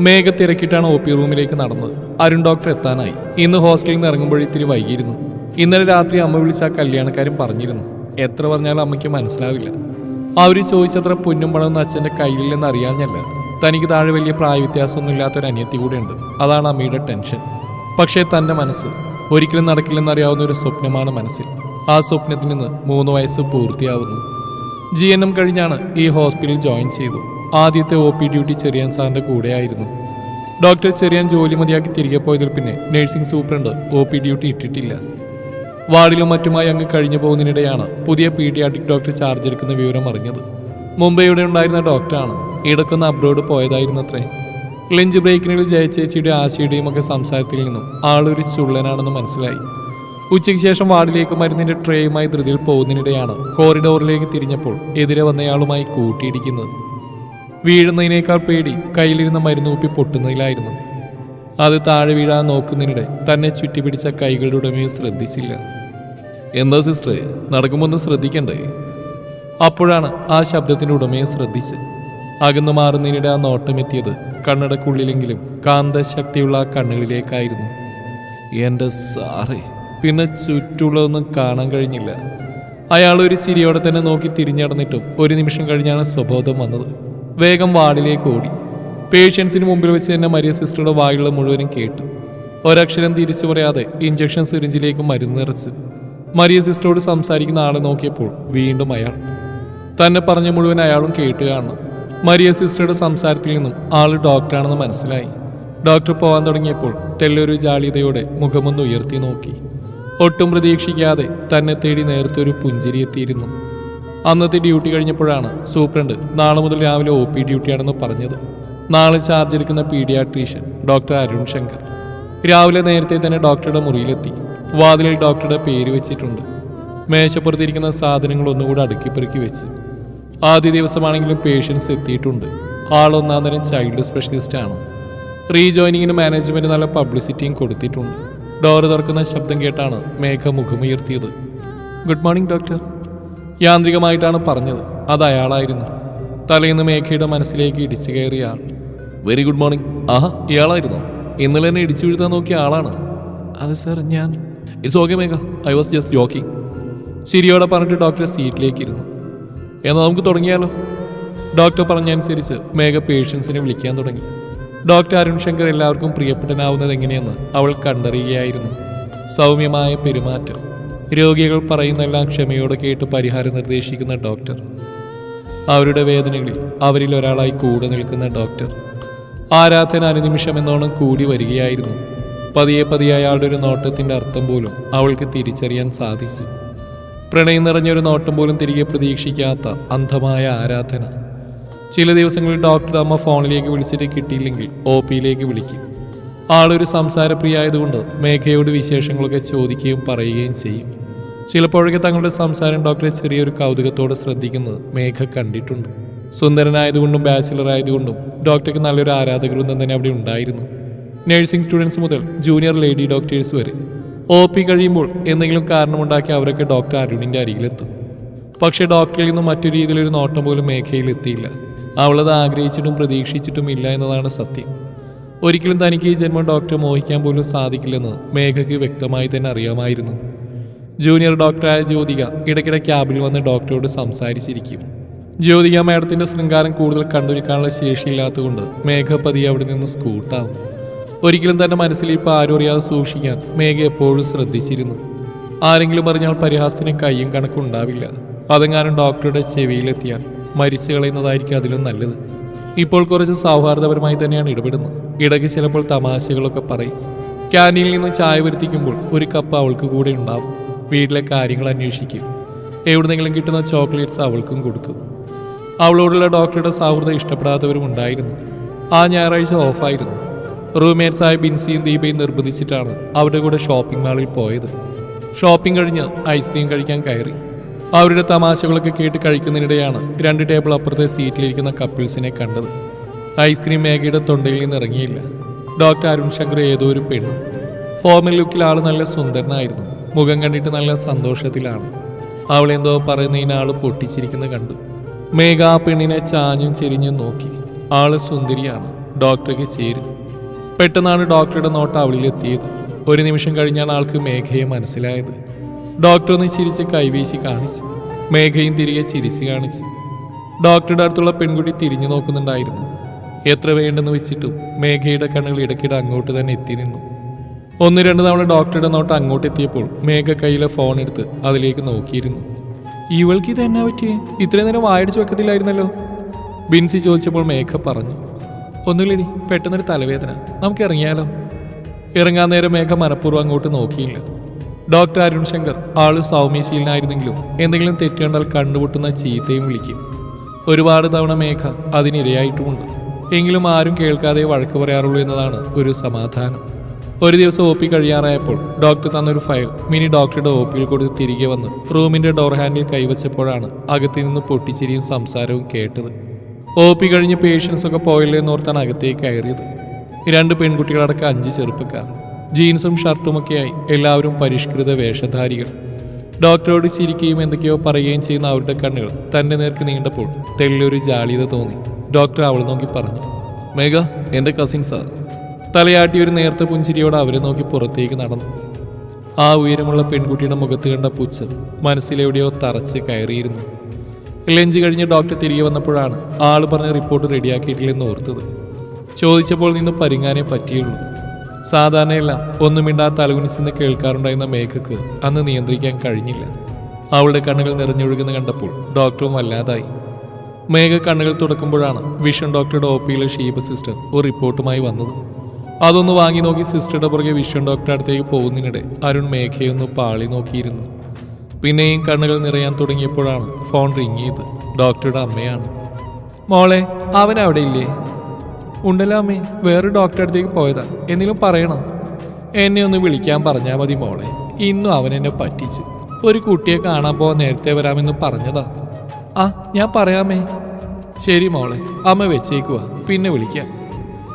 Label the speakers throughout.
Speaker 1: മേഘ തിരക്കിട്ടാണ് O P റൂമിലേക്ക് നടന്നത്. Arun doctor എത്താനായി. ഇന്ന് ഹോസ്റ്റലിൽ നിന്ന് ഇറങ്ങുമ്പോൾ ഇത്തിരി വൈകിയിരുന്നു. ഇന്നലെ രാത്രി അമ്മ വിളിച്ച ആ കല്യാണക്കാരൻ പറഞ്ഞിരുന്നു. എത്ര പറഞ്ഞാലും അമ്മയ്ക്ക് മനസ്സിലാവില്ല. അവർ ചോദിച്ചത്ര പൊന്നും പണമെന്ന് അച്ഛന്റെ കയ്യിലില്ലെന്ന് അറിയാഞ്ഞല്ല. തനിക്ക് താഴെ വലിയ പ്രായവ്യത്യാസമൊന്നും ഇല്ലാത്തൊരു അനിയത്തി കൂടെയുണ്ട്. അതാണ് അമ്മയുടെ ടെൻഷൻ. പക്ഷേ തന്റെ മനസ്സ് ഒരിക്കലും നടക്കില്ലെന്നറിയാവുന്ന ഒരു സ്വപ്നമാണ് മനസ്സിൽ. ആ സ്വപ്നത്തിൽ നിന്ന് മൂന്ന് വയസ്സ് പൂർത്തിയാവുന്നു. ജി എൻ എം കഴിഞ്ഞാണ് ഈ ഹോസ്പിറ്റലിൽ ജോയിൻ ചെയ്തു ആദ്യത്തെ ഒ പി ഡ്യൂട്ടി ചെറിയാൻ സാറിന്റെ കൂടെയായിരുന്നു. ഡോക്ടർ ചെറിയാൻ ജോലി മതിയാക്കി തിരികെ പോയതിൽ പിന്നെ nursing superintendent O P duty ഇട്ടിട്ടില്ല. വാർഡിലും മറ്റുമായി അങ്ങ് കഴിഞ്ഞു പോകുന്നതിനിടെയാണ് പുതിയ പീഡിയാട്രിക് ഡോക്ടർ ചാർജ് എടുക്കുന്ന വിവരം അറിഞ്ഞത്. മുംബൈയുടെ ഉണ്ടായിരുന്ന ഡോക്ടറാണ് ഇടക്കൊന്ന് അബ്രോഡ് പോയതായിരുന്നത്രേ. ലഞ്ച് ബ്രേക്കിനിടയിൽ ജയചേച്ചിയുടെ ആശയുടെയും ഒക്കെ സംസാരത്തിൽ നിന്നും ആളൊരു ചുള്ളനാണെന്ന് മനസ്സിലായി. ഉച്ചയ്ക്ക് ശേഷം വാർഡിലേക്ക് മരുന്നിന്റെ ട്രേയുമായി ധൃതിയിൽ പോകുന്നതിനിടെയാണ് കോറിഡോറിലേക്ക് തിരിഞ്ഞപ്പോൾ എതിരെ വന്നയാളുമായി കൂട്ടിയിടിക്കുന്നത്. വീഴുന്നതിനേക്കാൾ പേടി കയ്യിലിരുന്ന മരുന്ന് കുപ്പി പൊട്ടുന്നതിലായിരുന്നു. അത് താഴെ വീഴാൻ നോക്കുന്നതിനിടെ തന്നെ ചുറ്റിപ്പിടിച്ച കൈകളുടെ ഉടമയെ ശ്രദ്ധിച്ചില്ല. എന്താ സിസ്റ്റർ നടക്കുമ്പോൾ ഒന്ന് ശ്രദ്ധിക്കണ്ടേ? അപ്പോഴാണ് ആ ശബ്ദത്തിന്റെ ഉടമയെ ശ്രദ്ധിച്ച് അകന്നു മാറുന്നതിനിടെ ആ നോട്ടമെത്തിയത് കണ്ണടക്കുള്ളിലെങ്കിലും കാന്തശക്തിയുള്ള ആ കണ്ണുകളിലേക്കായിരുന്നു. എന്റെ സാറേ പിന്നെ ചുറ്റുള്ളതൊന്നും കാണാൻ കഴിഞ്ഞില്ല. അയാൾ ഒരു ചിരിയോടെ തന്നെ നോക്കി തിരിഞ്ഞടന്നിട്ടും ഒരു നിമിഷം കഴിഞ്ഞാണ് സ്വബോധം വന്നത്. വേഗം വാർഡിലേക്ക് ഓടി. പേഷ്യൻസിന് മുമ്പിൽ വെച്ച് തന്നെ മരിയ സിസ്റ്ററുടെ വായുള്ള മുഴുവനും കേട്ടു. ഒരക്ഷരം തിരിച്ചു പറയാതെ ഇഞ്ചക്ഷൻ സിറിഞ്ചിലേക്ക് മരുന്ന് നിറച്ച്. മരിയ സിസ്റ്ററോട് സംസാരിക്കുന്ന ആളെ നോക്കിയപ്പോൾ വീണ്ടും അയാൾ തന്നെ പറഞ്ഞ മുഴുവൻ അയാളും കേട്ട് കാണണം. മരിയ സിസ്റ്ററുടെ സംസാരത്തിൽ നിന്നും ആൾ ഡോക്ടറാണെന്ന് മനസ്സിലായി. ഡോക്ടർ പോകാൻ തുടങ്ങിയപ്പോൾ ടെല്ലൊരു ജാളിതയോടെ മുഖമൊന്ന് ഉയർത്തി നോക്കി. ഒട്ടും പ്രതീക്ഷിക്കാതെ തന്നെ തേടി നേരത്തെ ഒരു പുഞ്ചിരി എത്തിയിരുന്നു. അന്നത്തെ ഡ്യൂട്ടി കഴിഞ്ഞപ്പോഴാണ് സൂപ്രണ്ട് നാളെ മുതൽ രാവിലെ ഒ പി ഡ്യൂട്ടിയാണെന്ന് പറഞ്ഞത്. നാളെ ചാർജ് എടുക്കുന്ന പീഡിയാട്രീഷ്യൻ ഡോക്ടർ അരുൺ ശങ്കർ. രാവിലെ നേരത്തെ തന്നെ ഡോക്ടറുടെ മുറിയിലെത്തി. വാതിലിൽ ഡോക്ടറുടെ പേര് വെച്ചിട്ടുണ്ട്. മേശപ്പുറത്തിരിക്കുന്ന സാധനങ്ങൾ ഒന്നുകൂടെ അടുക്കിപ്പെറുക്കി വെച്ച്. ആദ്യ ദിവസമാണെങ്കിലും പേഷ്യൻസ് എത്തിയിട്ടുണ്ട്. ആൾ ഒന്നാം തരം ചൈൽഡ് സ്പെഷ്യലിസ്റ്റ് ആണ്. റീജോയിനിങ്ങിന് മാനേജ്മെന്റ് നല്ല പബ്ലിസിറ്റിയും കൊടുത്തിട്ടുണ്ട്. ഡോറ് തുറക്കുന്ന ശബ്ദം കേട്ടാണ് മേഘ മുഖമുയർത്തിയത് ഗുഡ് മോർണിംഗ് ഡോക്ടർ യാന്ത്രികമായിട്ടാണ് പറഞ്ഞത്. അത് അയാളായിരുന്നു. തലേന്ന് മേഘയുടെ മനസ്സിലേക്ക് ഇടിച്ചു കയറിയ ആൾ. വെരി ഗുഡ് മോർണിംഗ് ആഹാ ഇയാളായിരുന്നു? ഇന്നലെ എന്നെ ഇടിച്ചു വീഴ്ത്താൻ നോക്കിയ ആളാണ്? അതെ സാർ ഞാൻ. It's okay Megha. I was just joking ശരിയോടെ പറഞ്ഞിട്ട് ഡോക്ടറെ സീറ്റിലേക്ക് ഇരുന്നു. എന്നാൽ നമുക്ക് തുടങ്ങിയാലോ? ഡോക്ടർ പറഞ്ഞനുസരിച്ച് മേഘ പേഷ്യൻസിനെ വിളിക്കാൻ തുടങ്ങി. ഡോക്ടർ അരുൺ ശങ്കർ എല്ലാവർക്കും പ്രിയപ്പെട്ടനാവുന്നത് എങ്ങനെയെന്ന് അവൾ കണ്ടറിയുകയായിരുന്നു. സൗമ്യമായ പെരുമാറ്റം. രോഗികൾ പറയുന്നെല്ലാം ക്ഷമയോടെ കേട്ട് പരിഹാരം നിർദ്ദേശിക്കുന്ന ഡോക്ടർ. അവരുടെ വേദനകളിൽ അവരിൽ ഒരാളായി കൂടെ നിൽക്കുന്ന ഡോക്ടർ. ആരാധന അനുനിമിഷം എന്നോണം കൂടി വരികയായിരുന്നു. പതിയെ പതിയെ അയാളുടെ ഒരു നോട്ടത്തിന്റെ അർത്ഥം പോലും അവൾക്ക് തിരിച്ചറിയാൻ സാധിച്ചു. പ്രണയം നിറഞ്ഞൊരു നോട്ടം പോലും തിരികെ പ്രതീക്ഷിക്കാത്ത അന്ധമായ ആരാധന. ചില ദിവസങ്ങളിൽ ഡോക്ടർ അമ്മ ഫോണിലേക്ക് വിളിച്ചിട്ട് കിട്ടിയില്ലെങ്കിൽ ഒ പിയിലേക്ക് വിളിക്കും. ആളൊരു സംസാരപ്രിയായതുകൊണ്ട് മേഘയോട് വിശേഷങ്ങളൊക്കെ ചോദിക്കുകയും പറയുകയും ചെയ്യും. ചിലപ്പോഴൊക്കെ തങ്ങളുടെ സംസാരം ഡോക്ടറെ ചെറിയൊരു കൗതുകത്തോടെ ശ്രദ്ധിക്കുന്നത് മേഘ കണ്ടിട്ടുണ്ട്. സുന്ദരനായതുകൊണ്ടും ബാച്ചിലർ ആയതുകൊണ്ടും ഡോക്ടർക്ക് നല്ലൊരു ആരാധകവൃന്ദം തന്നെ അവിടെ ഉണ്ടായിരുന്നു. നഴ്സിംഗ് സ്റ്റുഡൻസ് മുതൽ ജൂനിയർ ലേഡി ഡോക്ടേഴ്സ് വരെ. ഒ പി കഴിയുമ്പോൾ എന്തെങ്കിലും കാരണമുണ്ടാക്കി അവരൊക്കെ ഡോക്ടർ അരുണിന്റെ അരികിലെത്തും. പക്ഷേ ഡോക്ടറിൽ നിന്നും മറ്റു രീതിയിലൊരു നോട്ടം പോലും മേഘയിൽ എത്തിയില്ല. അവളത് ആഗ്രഹിച്ചിട്ടും പ്രതീക്ഷിച്ചിട്ടും ഇല്ല എന്നതാണ് സത്യം. ഒരിക്കലും തനിക്ക് ഈ ജന്മം ഡോക്ടറെ മോഹിക്കാൻ പോലും സാധിക്കില്ലെന്ന് മേഘയ്ക്ക് വ്യക്തമായി തന്നെ അറിയാമായിരുന്നു. ജൂനിയർ ഡോക്ടറായ ജ്യോതിക ഇടയ്ക്കിടെ ക്യാബിൽ വന്ന് ഡോക്ടറോട് സംസാരിച്ചിരിക്കും. ജ്യോതിക മേഡത്തിന്റെ ശൃംഗാരം കൂടുതൽ കണ്ടുനിൽക്കാനുള്ള ശേഷിയില്ലാത്തതുകൊണ്ട് മേഘ പതിയെ അവിടെ നിന്ന് സ്കൂട്ടാവും. ഒരിക്കലും തന്റെ മനസ്സിൽ ഇപ്പോൾ ആരും അറിയാതെ സൂക്ഷിക്കാൻ മേഘ എപ്പോഴും ശ്രദ്ധിച്ചിരുന്നു. ആരെങ്കിലും പറഞ്ഞാൽ പരിഹാസത്തിന് കയ്യും കണക്കുണ്ടാവില്ല അതെങ്ങാനും ഡോക്ടറുടെ ചെവിയിലെത്തിയാൽ മരിച്ചു കളയുന്നതായിരിക്കും അതിലും നല്ലത്. ഇപ്പോൾ കുറച്ച് സൗഹാർദ്ദപരമായി തന്നെയാണ് ഇടപെടുന്നത്. ഇടയ്ക്ക് ചിലപ്പോൾ തമാശകളൊക്കെ പറയും. ക്യാന്റീനിൽ നിന്ന് ചായ വരുത്തിക്കുമ്പോൾ ഒരു കപ്പ് അവൾക്ക് കൂടെ ഉണ്ടാവും. വീട്ടിലെ കാര്യങ്ങൾ അന്വേഷിക്കും. എവിടുന്നെങ്കിലും കിട്ടുന്ന ചോക്ലേറ്റ്സ് അവൾക്കും കൊടുക്കും. അവളോടുള്ള ഡോക്ടറുടെ സൗഹൃദം ഇഷ്ടപ്പെടാത്തവരും ഉണ്ടായിരുന്നു. ആ ഞായറാഴ്ച ഓഫായിരുന്നു. റൂംമേറ്റ്സായ ബിൻസിയും ദീപയും നിർബന്ധിച്ചിട്ടാണ് അവരുടെ കൂടെ ഷോപ്പിംഗ് മാളിൽ പോയത്. ഷോപ്പിംഗ് കഴിഞ്ഞ് ഐസ്ക്രീം കഴിക്കാൻ കയറി. അവരുടെ തമാശകളൊക്കെ കേട്ട് കഴിക്കുന്നതിനിടെയാണ് രണ്ട് ടേബിൾ അപ്പുറത്തെ സീറ്റിലിരിക്കുന്ന കപ്പിൾസിനെ കണ്ടത്. ഐസ്ക്രീം മേഘയുടെ തൊണ്ടയിൽ നിന്ന് ഇറങ്ങിയില്ല. ഡോക്ടർ അരുൺ ശങ്കർ ഏതോ ഒരു പെണ്ണ്. ഫോമൽ ലുക്കിൽ ആൾ നല്ല സുന്ദരനായിരുന്നു. മുഖം കണ്ടിട്ട് നല്ല സന്തോഷത്തിലാണ്. അവളെന്തോ പറയുന്നതിന് ആൾ പൊട്ടിച്ചിരിക്കുന്ന കണ്ടു. മേഘ ആ പെണ്ണിനെ ചാഞ്ഞും ചെരിഞ്ഞും നോക്കി. ആൾ സുന്ദരിയാണ്. ഡോക്ടർക്ക് ചേരും. പെട്ടെന്നാണ് ഡോക്ടറുടെ നോട്ട് അവളിലെത്തിയത്. ഒരു നിമിഷം കഴിഞ്ഞാണ് ആൾക്ക് മേഘയെ മനസ്സിലായത്. ഡോക്ടർ ഒന്ന് ചിരിച്ച് കൈവീശി കാണിച്ചു. മേഘയും തിരികെ ചിരിച്ച് കാണിച്ചു. ഡോക്ടറുടെ അടുത്തുള്ള പെൺകുട്ടി തിരിഞ്ഞു നോക്കുന്നുണ്ടായിരുന്നു. എത്ര വേണ്ടെന്ന് വെച്ചിട്ടും മേഘയുടെ കണ്ണുകൾ ഇടയ്ക്കിടെ അങ്ങോട്ട് തന്നെ എത്തി നിന്നു. ഒന്ന് രണ്ട് തവണ ഡോക്ടറുടെ നോട്ട് അങ്ങോട്ട് എത്തിയപ്പോൾ മേഘ കയ്യിലെ ഫോൺ എടുത്ത് അതിലേക്ക് നോക്കിയിരുന്നു. ഇവൾക്ക് ഇത് എന്നാ പറ്റിയേ? ഇത്രയും നേരം വായടിച്ച് വെക്കത്തില്ലായിരുന്നല്ലോ? ബിൻസി ചോദിച്ചപ്പോൾ മേഘ പറഞ്ഞു. ഒന്നുമില്ലടി പെട്ടെന്നൊരു തലവേദന. നമുക്ക് ഇറങ്ങിയാലോ? ഇറങ്ങാൻ നേരം മേഘ മനഃപൂർവം അങ്ങോട്ട് നോക്കിയില്ല. ഡോക്ടർ അരുൺ ശങ്കർ ആൾ സൗമ്യശീലനായിരുന്നെങ്കിലും എന്തെങ്കിലും തെറ്റ് കണ്ടാൽ കണ്ടുപൊട്ടുന്ന ചീത്തയും വിളിക്കും. ഒരുപാട് തവണ മേഘ അതിനിരയായിട്ടുമുണ്ട്. എങ്കിലും ആരും കേൾക്കാതെ വഴക്ക് പറയാറുള്ളൂ എന്നതാണ് ഒരു സമാധാനം. ഒരു ദിവസം ഒ പി കഴിയാറായപ്പോൾ ഡോക്ടർ തന്നൊരു ഫയൽ മിനി ഡോക്ടറുടെ ഒ പിയിൽ കൊടുത്ത് തിരികെ വന്ന് റൂമിന്റെ ഡോർ ഹാൻഡിൽ കൈവച്ചപ്പോഴാണ് അകത്തു നിന്ന് പൊട്ടിച്ചിരിയും സംസാരവും കേട്ടത്. ഒ പി കഴിഞ്ഞ് പേഷ്യൻസ് ഒക്കെ പോയില്ലെന്നോർത്താണ് അകത്തേക്ക് കയറിയത്. രണ്ട് പെൺകുട്ടികളടക്കം അഞ്ച് ചെറുപ്പക്കാർ. ജീൻസും ഷർട്ടുമൊക്കെയായി എല്ലാവരും പരിഷ്കൃത വേഷധാരികൾ. ഡോക്ടറോട് ചിരിക്കുകയും എന്തൊക്കെയോ പറയുകയും ചെയ്യുന്ന അവരുടെ കണ്ണുകൾ തന്റെ നേർക്ക് നീണ്ടപ്പോൾ തെല്ലൊരു ജാളിയത തോന്നി. ഡോക്ടർ അവൾ നോക്കി പറഞ്ഞു മേഘ എന്റെ കസിൻ സാർ തലയാട്ടി ഒരു നേർത്ത പുഞ്ചിരിയോടെ അവരെ നോക്കി പുറത്തേക്ക് നടന്നു. ആ ഉയരമുള്ള പെൺകുട്ടിയുടെ മുഖത്ത് കണ്ട പുച്ഛം മനസ്സിലെവിടെയോ തറച്ച് കയറിയിരുന്നു. ലഞ്ച് കഴിഞ്ഞ് ഡോക്ടർ തിരികെ വന്നപ്പോഴാണ് ആൾ പറഞ്ഞ റിപ്പോർട്ട് റെഡിയാക്കിയിട്ടില്ലെന്ന് ഓർത്തത്. ചോദിച്ചപ്പോൾ നിന്ന് പരിങ്ങാനേ പറ്റിയുള്ളൂ. സാധാരണയെല്ലാം ഒന്നും മിണ്ടാ എന്ന് കേൾക്കാറുണ്ടായിരുന്ന മേഘക്ക് അന്ന് നിയന്ത്രിക്കാൻ കഴിഞ്ഞില്ല. അവളുടെ കണ്ണുകൾ നിറഞ്ഞൊഴുകുന്ന കണ്ടപ്പോൾ ഡോക്ടറും വല്ലാതായി. മേഘ കണ്ണുകൾ തുടക്കുമ്പോഴാണ് വിഷൻ ഡോക്ടറുടെ ഒ പിയിലെ ഷീബ സിസ്റ്റർ ഒരു റിപ്പോർട്ടുമായി വന്നത്. അതൊന്ന് വാങ്ങി നോക്കി സിസ്റ്ററുടെ പുറകെ വിഷൻ ഡോക്ടറുടെ അടുത്തേക്ക് പോകുന്നതിനിടെ അരുൺ മേഘയൊന്ന് പാളി നോക്കിയിരുന്നു. പിന്നെയും കണ്ണുകൾ നിറയാൻ തുടങ്ങിയപ്പോഴാണ് ഫോൺ റിങ് ചെയ്ത് ഡോക്ടറുടെ അമ്മയാണ്. മോളെ അവൻ അവിടെ ഇല്ലേ? ഉണ്ടല്ലോ അമ്മേ വേറെ ഡോക്ടറെ അടുത്തേക്ക് പോയതാ. എന്തെങ്കിലും പറയണോ? എന്നെ ഒന്ന് വിളിക്കാൻ പറഞ്ഞാൽ മതി മോളെ. ഇന്നും അവൻ എന്നെ പറ്റിച്ചു. ഒരു കുട്ടിയെ കാണാൻ പോവാൻ നേരത്തെ വരാമെന്ന് പറഞ്ഞതാ. ആ ഞാൻ പറയാമേ. ശരി മോളെ അമ്മ വെച്ചേക്കുക പിന്നെ വിളിക്കാം.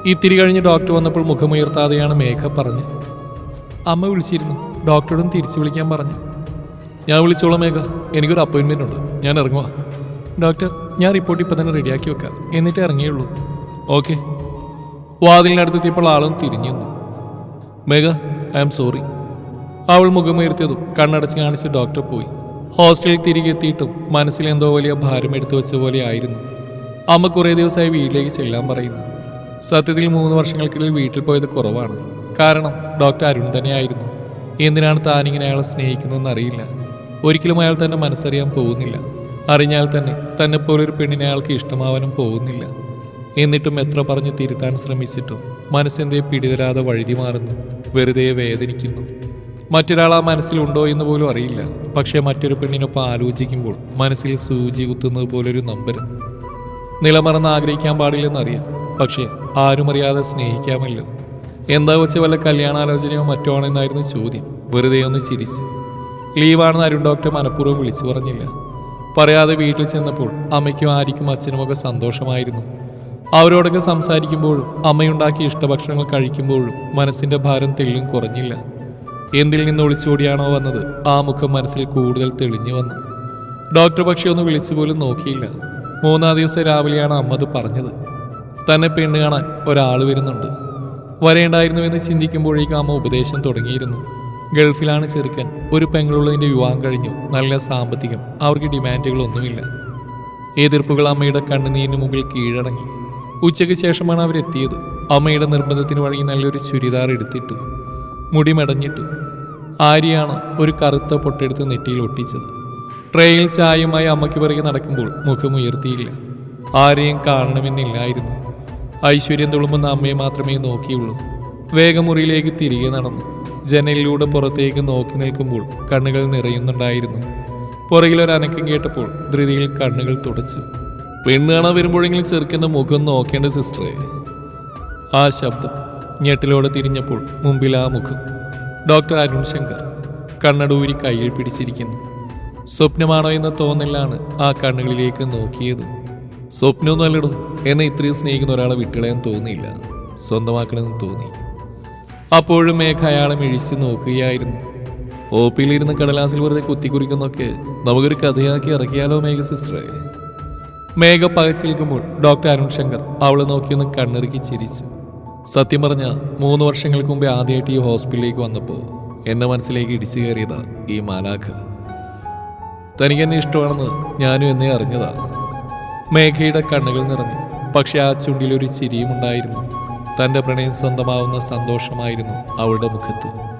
Speaker 1: ഇത്തിരി കഴിഞ്ഞ് ഡോക്ടർ വന്നപ്പോൾ മുഖമുയർത്താതെയാണ് മേഘ പറഞ്ഞ്. അമ്മ വിളിച്ചിരുന്നു. ഡോക്ടറോടും തിരിച്ചു വിളിക്കാൻ പറഞ്ഞു. ഞാൻ വിളിച്ചോളാം മേഘ. എനിക്കൊരു അപ്പോയിൻമെന്റ് ഉണ്ട്. ഞാൻ ഇറങ്ങുക ഡോക്ടർ ഞാൻ റിപ്പോർട്ട് ഇപ്പം തന്നെ റെഡിയാക്കി വെക്കാം. എന്നിട്ട് ഇറങ്ങിയുള്ളൂ. ഓക്കെ വാതിലിനടുത്തെത്തിയപ്പോൾ ആളും തിരിഞ്ഞു മേഘ ഐ എം സോറി. അവൾ മുഖമുയർത്തിയതും കണ്ണടച്ച് കാണിച്ച് ഡോക്ടർ പോയി. ഹോസ്റ്റലിൽ തിരികെ എത്തിയിട്ടും മനസ്സിൽ എന്തോ വലിയ ഭാരം എടുത്തു വെച്ച പോലെ ആയിരുന്നു. അമ്മ കുറേ ദിവസമായി വീട്ടിലേക്ക് ചെല്ലാൻ പറയുന്നു. സത്യത്തിൽ മൂന്ന് വർഷങ്ങൾക്കിടയിൽ വീട്ടിൽ പോയത് കുറവാണ്. കാരണം ഡോക്ടർ അരുൺ തന്നെയായിരുന്നു. എന്തിനാണ് താനിങ്ങനെ അയാളെ സ്നേഹിക്കുന്നതെന്ന് അറിയില്ല. ഒരിക്കലും അയാൾ തന്നെ മനസ്സറിയാൻ പോകുന്നില്ല. അറിഞ്ഞാൽ തന്നെ തന്നെ പോലൊരു പെണ്ണിനെ അയാൾക്ക് ഇഷ്ടമാവാനും പോകുന്നില്ല. എന്നിട്ടും എത്ര പറഞ്ഞു തിരുത്താൻ ശ്രമിച്ചിട്ടും മനസ്സെന്തേ പിടിതരാതെ വഴുതി മാറുന്നു. വെറുതെ വേദനിക്കുന്നു. മറ്റൊരാൾ ആ മനസ്സിലുണ്ടോ എന്ന് പോലും അറിയില്ല. പക്ഷേ മറ്റൊരു പെണ്ണിനൊപ്പം ആലോചിക്കുമ്പോൾ മനസ്സിൽ സൂചി കുത്തുന്നത് പോലൊരു നമ്പരം. നിലമറന്ന് ആഗ്രഹിക്കാൻ പാടില്ലെന്നറിയാം പക്ഷേ ആരും അറിയാതെ സ്നേഹിക്കാമല്ലോ. എന്താ വെച്ച് വല്ല കല്യാണാലോചനയോ മറ്റോ ആണെന്നായിരുന്നു ചോദ്യം. വെറുതെ ഒന്ന് ചിരിച്ചു. ലീവാണെന്ന് അരുൺ ഡോക്ടർ മനഃപൂർവം വിളിച്ചു പറഞ്ഞില്ല. പറയാതെ വീട്ടിൽ ചെന്നപ്പോൾ അമ്മയ്ക്കും ആരിക്കും അച്ഛനുമൊക്കെ സന്തോഷമായിരുന്നു. അവരോടൊക്കെ സംസാരിക്കുമ്പോഴും അമ്മയുണ്ടാക്കിയ ഇഷ്ടഭക്ഷണങ്ങൾ കഴിക്കുമ്പോഴും മനസ്സിന്റെ ഭാരം തെളിയും കുറഞ്ഞില്ല. എന്തിൽ നിന്ന് ഒളിച്ചോടിയാണോ വന്നത്? ആ മുഖം മനസ്സിൽ കൂടുതൽ തെളിഞ്ഞു വന്നു. ഡോക്ടർ പക്ഷെ ഒന്ന് വിളിച്ചു പോലും നോക്കിയില്ല. മൂന്നാം ദിവസം രാവിലെയാണ് അമ്മ അത് പറഞ്ഞത്. തന്നെ പെണ്ണ് കാണാൻ ഒരാൾ വരുന്നുണ്ട്. വരേണ്ടായിരുന്നു എന്ന് ചിന്തിക്കുമ്പോഴേക്കും അമ്മ ഉപദേശം തുടങ്ങിയിരുന്നു. ഗൾഫിലാണ് ചെറുക്കൻ. ഒരു പെങ്ങളുള്ളതിന്റെ വിവാഹം കഴിഞ്ഞു. നല്ല സാമ്പത്തികം. അവർക്ക് ഡിമാൻഡുകളൊന്നുമില്ല. എതിർപ്പുകൾ അമ്മയുടെ കണ്ണുനീരിന് മുമ്പിൽ കീഴടങ്ങി. ഉച്ചയ്ക്ക് ശേഷമാണ് അവരെത്തിയത്. അമ്മയുടെ നിർബന്ധത്തിന് വഴങ്ങി നല്ലൊരു ചുരിദാർ എടുത്തിട്ടു. മുടി മെടഞ്ഞിട്ടു. ആര്യാണ് ഒരു കറുത്ത പൊട്ടെടുത്ത് നെറ്റിയിൽ ഒട്ടിച്ചത്. ട്രെയിൽ ചായയുമായി അമ്മയ്ക്ക് പിറകെ നടക്കുമ്പോൾ മുഖമുയർത്തിയില്ല. ആരെയും കാണണമെന്നില്ലായിരുന്നു. ഐശ്വര്യം തുളുമ്പുന്ന അമ്മയെ മാത്രമേ നോക്കിയുള്ളൂ. വേഗമുറിയിലേക്ക് തിരികെ നടന്നു. ജനലിലൂടെ പുറത്തേക്ക് നോക്കി നിൽക്കുമ്പോൾ കണ്ണുകൾ നിറയുന്നുണ്ടായിരുന്നു. പുറകിലൊരനക്കം കേട്ടപ്പോൾ ധൃതിയിൽ കണ്ണുകൾ തുടച്ചു. പെണ്ണ് കാണാൻ വരുമ്പോഴെങ്കിലും ചെറുക്കന്റെ മുഖം നോക്കേണ്ട സിസ്റ്ററെ. ആ ശബ്ദം ഞെട്ടിലോടെ തിരിഞ്ഞപ്പോൾ മുമ്പിൽ ആ മുഖം. ഡോക്ടർ അരുൺ ശങ്കർ കണ്ണടൂരി കയ്യിൽ പിടിച്ചിരിക്കുന്നു. സ്വപ്നമാണോ എന്ന തോന്നലാണ് ആ കണ്ണുകളിലേക്ക് നോക്കിയത്. സ്വപ്നമൊന്നും അല്ലടോ എന്നെ ഇത്രയും സ്നേഹിക്കുന്ന ഒരാളെ വിട്ടുകളയാൻ തോന്നിയില്ല. സ്വന്തമാക്കണമെന്ന് തോന്നി. അപ്പോഴും മേഘ അയാളെ മിഴിച്ച് നോക്കുകയായിരുന്നു. ഓപ്പിയിലിരുന്ന് കടലാസിൽ വെറുതെ കുത്തിക്കുറിക്കുന്നൊക്കെ നമുക്കൊരു കഥയാക്കി ഇറക്കിയാലോ മേഘ സിസ്റ്ററെ? മേഘ പകച്ചിൽക്കുമ്പോൾ ഡോക്ടർ അരുൺ ശങ്കർ അവളെ നോക്കിയൊന്ന് കണ്ണിറുക്കി ചിരിച്ചു. സത്യം പറഞ്ഞ മൂന്ന് വർഷങ്ങൾക്ക് മുമ്പേ ആദ്യമായിട്ട് ഈ ഹോസ്പിറ്റലിലേക്ക് വന്നപ്പോൾ എന്നെ മനസ്സിലേക്ക് ഇടിച്ചു കയറിയതാ ഈ മാലാഖ. തനിക്ക് എന്നെ ഇഷ്ടമാണെന്ന് ഞാനും എന്നെ അറിഞ്ഞതാ. മേഘയുടെ കണ്ണുകൾ നിറഞ്ഞു. പക്ഷെ ആ ചുണ്ടിലൊരു ചിരിയും ഉണ്ടായിരുന്നു തന്റെ പ്രണയം സ്വന്തമാവുന്ന സന്തോഷമായിരുന്നു അവളുടെ മുഖത്ത്.